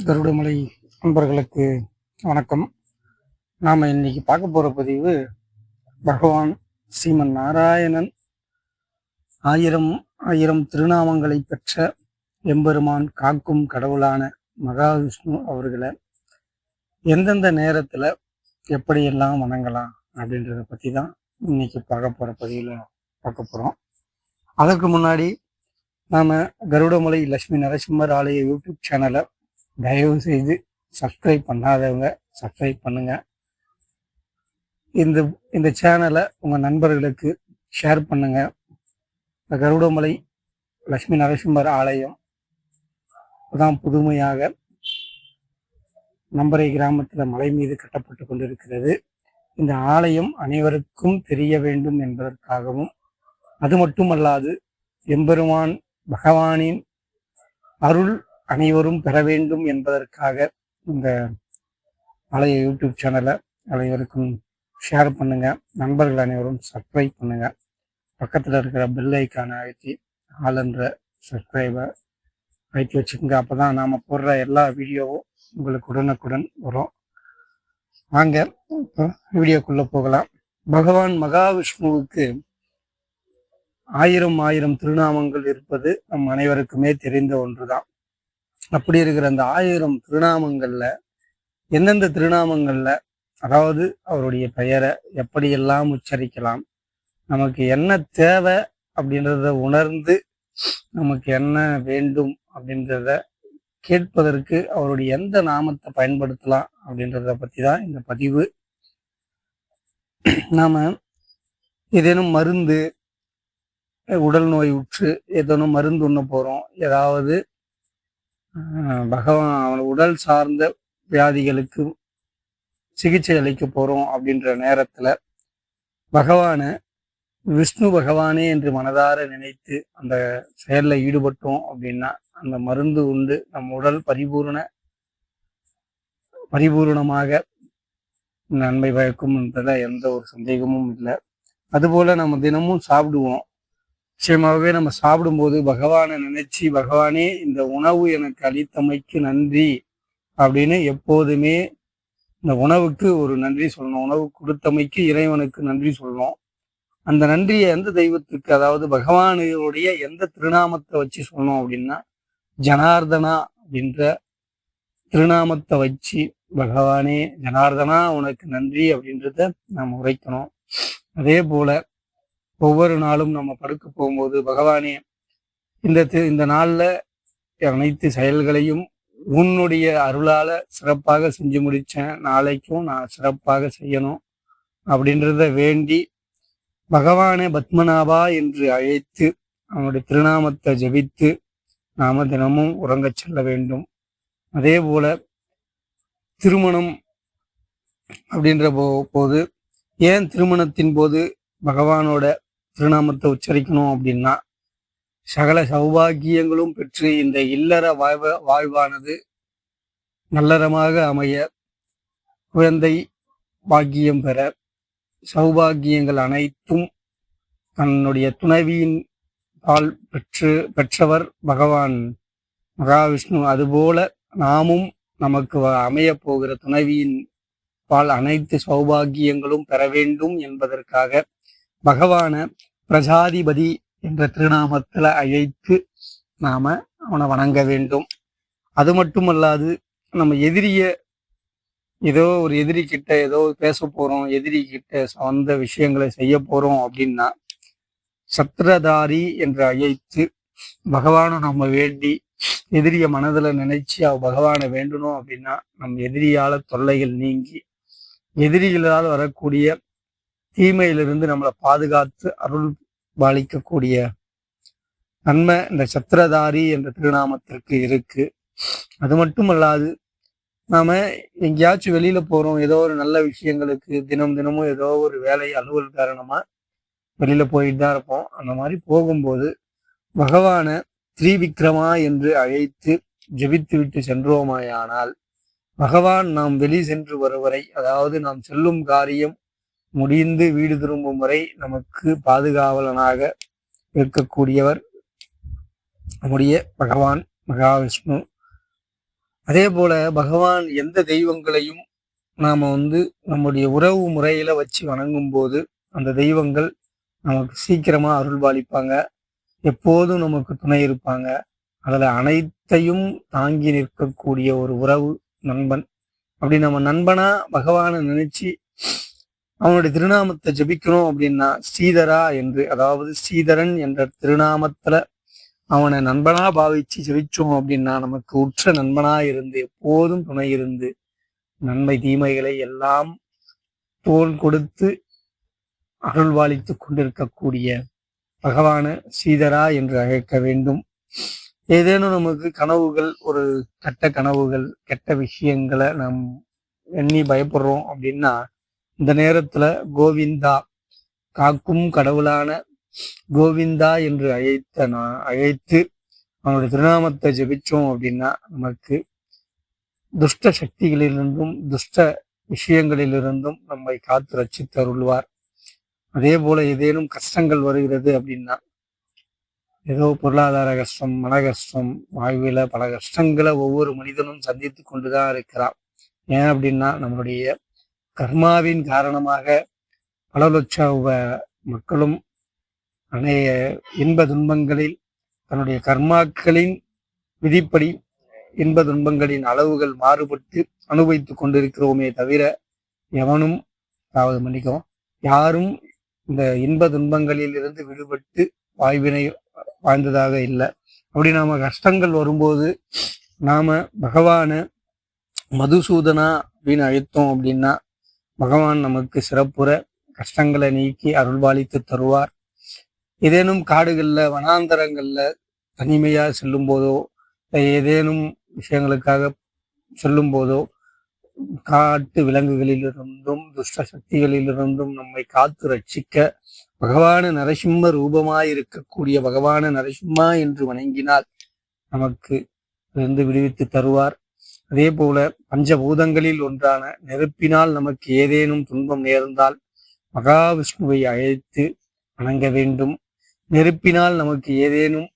கருடமலை நண்பர்களுக்கு வணக்கம். நாம் இன்னைக்கு பார்க்க போகிற பதிவு பகவான் ஸ்ரீமன் நாராயணன் ஆயிரம் ஆயிரம் திருநாமங்களை பெற்ற எம்பெருமான் காக்கும் கடவுளான மகாவிஷ்ணு அவர்களை எந்தெந்த நேரத்தில் எப்படியெல்லாம் வணங்கலாம் அப்படின்றத பற்றி தான் இன்னைக்கு பார்க்க போகிற பதிவில் பார்க்க போகிறோம் அதற்கு முன்னாடி நாம் கருடமலை லட்சுமி நரசிம்மர் ஆலய யூடியூப் சேனலை தயவு செய்து சப்ஸ்கிரைப் பண்ணாதவங்க சப்ஸ்கிரைப் பண்ணுங்க. இந்த இந்த சேனலை உங்கள் நண்பர்களுக்கு ஷேர் பண்ணுங்க. இந்த கருடமலை லட்சுமி நரசிம்மர் ஆலயம் தான் புதுமையாக நம்பரை கிராமத்தில் மலை மீது கட்டப்பட்டு கொண்டிருக்கிறது. இந்த ஆலயம் அனைவருக்கும் தெரிய வேண்டும் என்பதற்காகவும் அது மட்டுமல்லாது எம்பெருமான் பகவானின் அருள் அனைவரும் பெற வேண்டும் என்பதற்காக இந்த பழைய யூடியூப் சேனலை அனைவருக்கும் ஷேர் பண்ணுங்க. நண்பர்கள் அனைவரும் சப்ஸ்கிரைப் பண்ணுங்க. பக்கத்தில் இருக்கிற பெல் ஐக்கானை அழுத்தி ஆளுன்ற சப்ஸ்கிரைபர் அழுத்தி வச்சுக்கோங்க. அப்போ தான் நாம் போடுற எல்லா வீடியோவும் உங்களுக்கு உடனுக்குடன் வரும். வாங்க இப்போ வீடியோக்குள்ளே போகலாம். பகவான் மகாவிஷ்ணுவுக்கு ஆயிரம் ஆயிரம் திருநாமங்கள் இருப்பது நம் அனைவருக்குமே தெரிந்த ஒன்றுதான். அப்படி இருக்கிற அந்த ஆயிரம் திருநாமங்கள்ல எந்தெந்த திருநாமங்கள்ல அதாவது அவருடைய பெயரை எப்படியெல்லாம் உச்சரிக்கலாம் நமக்கு என்ன தேவை அப்படின்றத உணர்ந்து நமக்கு என்ன வேண்டும் அப்படின்றத கேட்பதற்கு அவருடைய எந்த நாமத்தை பயன்படுத்தலாம் அப்படின்றத பற்றி தான் இந்த பதிவு. நாம் ஏதேனும் மருந்து உடல் நோய் உற்று ஏதேனும் மருந்து உண்ண போகிறோம் ஏதாவது பகவான் அவன் உடல் சார்ந்த வியாதிகளுக்கு சிகிச்சை அளிக்க போகிறோம் அப்படின்ற நேரத்தில் பகவானை விஷ்ணு பகவானே என்று மனதார நினைத்து அந்த செயல்ல ஈடுபட்டோம் அப்படின்னா அந்த மருந்து உண்டு. நம் உடல் பரிபூர்ண பரிபூர்ணமாக நன்மை பயக்கும் என்பதில் எந்த ஒரு சந்தேகமும் இல்லை. அதுபோல் நம்ம தினமும் சாப்பிடுவோம். நிச்சயமாகவே நம்ம சாப்பிடும்போது பகவானை நினைச்சு பகவானே இந்த உணவு எனக்கு அளித்தமைக்கு நன்றி அப்படின்னு எப்போதுமே இந்த உணவுக்கு ஒரு நன்றி சொல்லணும். உணவு கொடுத்தமைக்கு இறைவனுக்கு நன்றி சொல்லணும். அந்த நன்றியை எந்த தெய்வத்துக்கு அதாவது பகவானுடைய எந்த திருநாமத்தை வச்சு சொல்லணும் அப்படின்னா ஜனார்தனா அப்படின்ற திருநாமத்தை வச்சு பகவானே ஜனார்தனா உனக்கு நன்றி அப்படின்றத நாம் உரைக்கணும். அதே போல ஒவ்வொரு நாளும் நம்ம படுக்க போகும்போது பகவானே இந்த இந்த நாளில் அனைத்து செயல்களையும் உன்னுடைய அருளால் சிறப்பாக செஞ்சு முடித்தேன் நாளைக்கும் நான் சிறப்பாக செய்யணும் அப்படின்றத வேண்டி பகவானே பத்மநாபா என்று அழைத்து அவனுடைய திருநாமத்தை ஜெபித்து நாம தினமும் உறங்கச் செல்ல வேண்டும். அதே போல திருமணம் அப்படின்ற போ போது ஏன் திருமணத்தின் போது பகவானோட திருநாமத்தை உச்சரிக்கணும் அப்படின்னா சகல சௌபாகியங்களும் பெற்று இந்த இல்லற வாழ்வ வாழ்வானது நல்லறமாக அமைய குழந்தை பாக்கியம் பெற சௌபாகியங்கள் அனைத்தும் தன்னுடைய துணைவியின் பால் பெற்று பெற்றவர் பகவான் மகாவிஷ்ணு. அதுபோல நாமும் நமக்கு வ- அமையப் போகிற துணைவியின் பால் அனைத்து சௌபாகியங்களும் பெற வேண்டும் என்பதற்காக பகவான பிரஜாதிபதி என்ற திருநாமத்துல அழைத்து நாம அவனை வணங்க வேண்டும். அது மட்டுமல்லாது நம்ம எதிரிய ஏதோ ஒரு எதிரி கிட்ட ஏதோ பேச போறோம் எதிரி கிட்ட சொந்த விஷயங்களை செய்ய போறோம் அப்படின்னா சத்திரதாரி என்று அழைத்து பகவானை நம்ம வேண்டி எதிரிய மனதுல நினைச்சு அவ பகவானை வேண்டணும் அப்படின்னா நம் எதிரியால தொல்லைகள் நீங்கி எதிரிகளால் வரக்கூடிய தீமையிலிருந்து நம்மளை பாதுகாத்து அருள் பாலிக்கக்கூடிய நன்மை இந்த சத்திரதாரி என்ற திருநாமத்திற்கு இருக்கு. அது மட்டுமல்லாது நாம எங்கேயாச்சும் வெளியில போறோம் ஏதோ ஒரு நல்ல விஷயங்களுக்கு தினம் தினமும் ஏதோ ஒரு வேலை அலுவல் காரணமா வெளியில போயிட்டு தான் இருப்போம். அந்த மாதிரி போகும்போது பகவான திரிவிக்ரமா என்று அழைத்து ஜெபித்து விட்டு சென்றோமாயானால் பகவான் நாம் வெளி சென்று வருவரை அதாவது நாம் செல்லும் காரியம் முடிந்து வீடு திரும்பும் வரை நமக்கு பாதுகாவலனாக இருக்கக்கூடியவர் நம்முடைய பகவான் மகாவிஷ்ணு. அதே போல பகவான் எந்த தெய்வங்களையும் நாம வந்து நம்முடைய உறவு முறையில வச்சு வணங்கும் போது அந்த தெய்வங்கள் நமக்கு சீக்கிரமா அருள் பாலிப்பாங்க எப்போதும் நமக்கு துணை இருப்பாங்க. அதுல அனைத்தையும் தாங்கி நிற்கக்கூடிய ஒரு உறவு நண்பன். அப்படி நம்ம நண்பனா பகவானை நினைச்சு அவனுடைய திருநாமத்தை ஜபிக்கணும் அப்படின்னா ஸ்ரீதரா என்று அதாவது ஸ்ரீதரன் என்ற திருநாமத்துல அவனை நண்பனா பாவிச்சு ஜெபிச்சோம் அப்படின்னா நமக்கு உற்ற நண்பனா இருந்து எப்போதும் துணை இருந்து நன்மை தீமைகளை எல்லாம் தோல் கொடுத்து அருள்வாளித்து கொண்டிருக்கக்கூடிய பகவான ஸ்ரீதரா என்று அழைக்க வேண்டும். ஏதேனும் நமக்கு கனவுகள் ஒரு கெட்ட கனவுகள் கெட்ட விஷயங்களை நாம் எண்ணி பயப்படுறோம் அப்படின்னா இந்த நேரத்துல கோவிந்தா காக்கும் கடவுளான கோவிந்தா என்று அழைத்த நான் அழைத்து அவனுடைய திருநாமத்தை ஜெபிச்சோம் அப்படின்னா நமக்கு துஷ்ட சக்திகளிலிருந்தும் துஷ்ட விஷயங்களிலிருந்தும் நம்மை காத்து ரட்சித்து அருள்வார். அதே போல ஏதேனும் கஷ்டங்கள் வருகிறது அப்படின்னா ஏதோ பொருளாதார கஷ்டம் மன கஷ்டம் வாழ்வில் பல கஷ்டங்களை ஒவ்வொரு மனிதனும் சந்தித்து கொண்டுதான் இருக்கிறான். ஏன் அப்படின்னா நம்மளுடைய கர்மாவின் காரணமாக பல லட்ச மக்களும் அநேக இன்ப துன்பங்களில் தன்னுடைய கர்மாக்களின் விதிப்படி இன்ப துன்பங்களின் அளவுகள் மாறுபட்டு அனுபவித்துக் கொண்டிருக்கிறோமே தவிர எவனும் அதாவது மன்னிக்கவும் யாரும் இந்த இன்ப துன்பங்களில் இருந்து விடுபட்டு வாய்வினை வாழ்ந்ததாக இல்லை. அப்படி நாம கஷ்டங்கள் வரும்போது நாம பகவான மதுசூதனா அப்படின்னு அழைத்தோம் அப்படின்னா பகவான் நமக்கு சிறப்புற கஷ்டங்களை நீக்கி அருள்பாலித்து தருவார். ஏதேனும் காடுகள்ல வனாந்தரங்களில் தனிமையா செல்லும் போதோ ஏதேனும் விஷயங்களுக்காக சொல்லும் போதோ காட்டு விலங்குகளிலிருந்தும் துஷ்ட சக்திகளிலிருந்தும் நம்மை காத்து ரட்சிக்க பகவான நரசிம்ம ரூபமாய் இருக்கக்கூடிய பகவான நரசிம்மா என்று வணங்கினால் நமக்கு இருந்து விடுவித்து தருவார். அதே போல பஞ்சபூதங்களில் ஒன்றான நெருப்பினால் நமக்கு ஏதேனும் துன்பம் நேர்ந்தால் மகாவிஷ்ணுவை அழைத்து வணங்க வேண்டும். நெருப்பினால் நமக்கு ஏதேனும்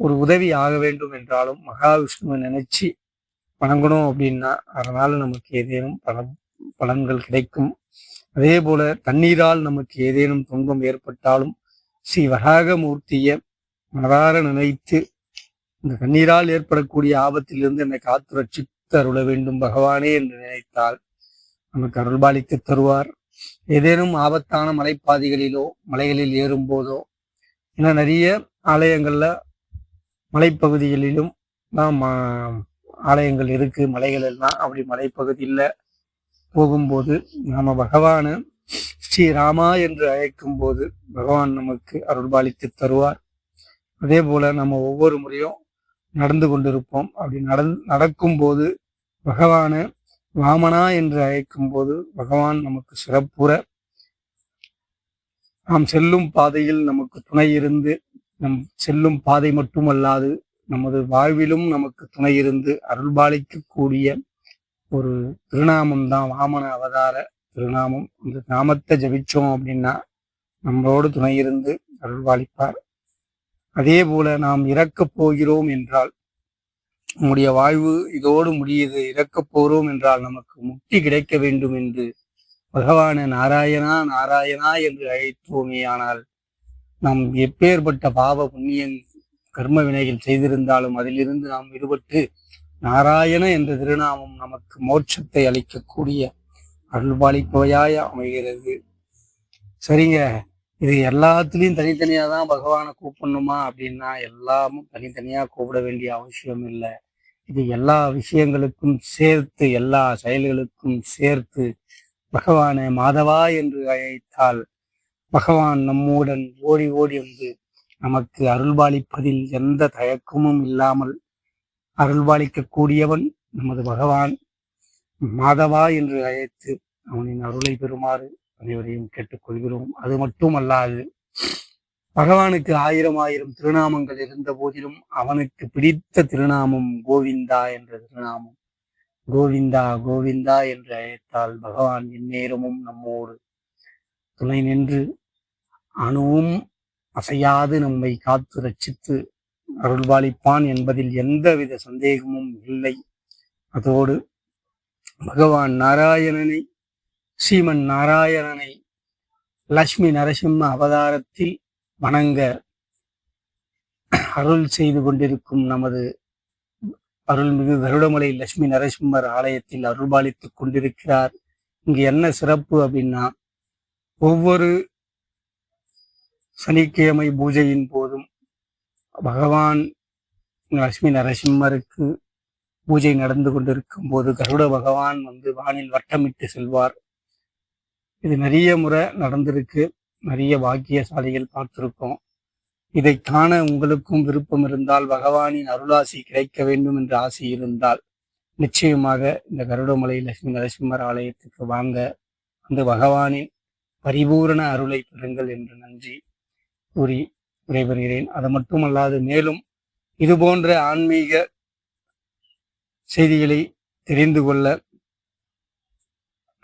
ஒரு உதவி ஆக வேண்டும் என்றாலும் மகாவிஷ்ணுவை நினைச்சு வணங்கணும் அப்படின்னா அதனால நமக்கு ஏதேனும் பல பலன்கள் கிடைக்கும். அதே போல தண்ணீரால் நமக்கு ஏதேனும் துன்பம் ஏற்பட்டாலும் ஸ்ரீ வராகமூர்த்திய மனதார நினைத்து இந்த கண்ணீரால் ஏற்படக்கூடிய ஆபத்திலிருந்து என்னை காத்து ரட்சித்து அருள வேண்டும் பகவானே என்று நினைத்தால் நமக்கு அருள்பாலித்து தருவார். ஏதேனும் ஆபத்தான மலைப்பாதைகளிலோ மலைகளில் ஏறும் போதோ ஏன்னா நிறைய ஆலயங்கள்ல மலைப்பகுதிகளிலும் தான் ஆலயங்கள் இருக்கு மலைகள் எல்லாம் அப்படி மலைப்பகுதியில் போகும்போது நாம பகவான ஸ்ரீராமா என்று அழைக்கும் போது பகவான் நமக்கு அருள்பாலித்து தருவார். அதே போல நம்ம ஒவ்வொரு முறையும் நடந்து கொண்டிருப்போம். அப்படி நடந் நடக்கும்போது பகவான வாமனா என்று அழைக்கும் போது பகவான் நமக்கு சிறப்புற. நாம் செல்லும் பாதையில் நமக்கு துணை இருந்து நம் செல்லும் பாதை மட்டுமல்லாது நமது வாழ்விலும் நமக்கு துணை இருந்து அருள்பாலிக்கக்கூடிய ஒரு திருநாமம் தான் வாமன அவதார திருநாமம். இந்த நாமத்தை ஜபிச்சோம் அப்படின்னா நம்மளோடு துணை இருந்து அருள்பாலிப்பார். அதே போல நாம் இறக்கப் போகிறோம் என்றால் நம்முடைய வாழ்வு இதோடு முடியுது. இறக்கப் போகிறோம் என்றால் நமக்கு முக்தி கிடைக்க வேண்டும் என்று பகவான நாராயணா நாராயணா என்று அழைத்தோமே. ஆனால் நாம் எப்பேற்பட்ட பாவ புண்ணியங் கர்ம வினைகள் செய்திருந்தாலும் அதிலிருந்து நாம் விடுபட்டு நாராயண என்ற திருநாமம் நமக்கு மோட்சத்தை அளிக்கக்கூடிய அருள்பாலிப்பவையாய அமைகிறது. சரிங்க. இது எல்லாத்துலேயும் தனித்தனியாக தான் பகவானை கூப்பிடணுமா அப்படின்னா எல்லாமும் தனித்தனியாக கூப்பிட வேண்டிய அவசியம் இல்லை. இது எல்லா விஷயங்களுக்கும் சேர்த்து எல்லா செயல்களுக்கும் சேர்த்து பகவானை மாதவா என்று அழைத்தால் பகவான் நம்முடன் ஓடி ஓடி வந்து நமக்கு அருள்பாலிப்பதில் எந்த தயக்கமும் இல்லாமல் அருள்பாலிக்கக்கூடியவன் நமது பகவான் மாதவா என்று அழைத்து அவனின் அருளை பெறுமாறு அனைவரையும் கேட்டுக்கொள்கிறோம் அது மட்டும் அல்லாது பகவானுக்கு ஆயிரம் ஆயிரம் திருநாமங்கள் இருந்த போதிலும் அவனுக்கு பிடித்த திருநாமம் கோவிந்தா என்ற திருநாமம். கோவிந்தா கோவிந்தா என்று அழைத்தால் பகவான் எந்நேரமும் நம்மோடு துணை நின்று அணுவும் அசையாது நம்மை காத்து ரட்சித்து அருள்பாலிப்பான் என்பதில் எந்தவித சந்தேகமும் இல்லை. அதோடு பகவான் நாராயணனை ஸ்ரீமன் நாராயணனை லட்சுமி நரசிம்ம அவதாரத்தில் வணங்க அருள் செய்து கொண்டிருக்கும் நமது அருள்மிகு கருடமலை லட்சுமி நரசிம்மர் ஆலயத்தில் அருள்பாலித்துக் கொண்டிருக்கிறார். இங்கு என்ன சிறப்பு அப்படின்னா ஒவ்வொரு சனிக்கிழமை பூஜையின் போதும் பகவான் லட்சுமி நரசிம்மருக்கு பூஜை நடந்து கொண்டிருக்கும் போது கருட பகவான் வந்து வானில் வட்டமிட்டு செல்வார். இது நிறைய முறை நடந்திருக்கு. நிறைய பாக்கியசாலிகள் பார்த்துருக்கோம். இதை காண உங்களுக்கும் விருப்பம் இருந்தால் பகவானின் அருளாசி கிடைக்க வேண்டும் என்ற ஆசை இருந்தால் நிச்சயமாக இந்த கருடமலை லட்சுமி நரசிம்மர் ஆலயத்துக்கு வாங்க. அந்த பகவானின் பரிபூரண அருளை பெறுங்கள் என்று நன்றி கூறி விடைபெறுகிறேன். அது மட்டுமல்லாது மேலும் இது போன்ற ஆன்மீக செய்திகளை தெரிந்து கொள்ள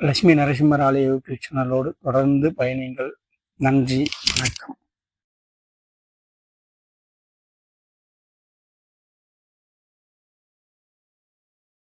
லட்சுமி நரசிம்மர் ஆலய யூடியூப் சேனலோடு தொடர்ந்து பயணிங்கள் நன்றி வணக்கம்.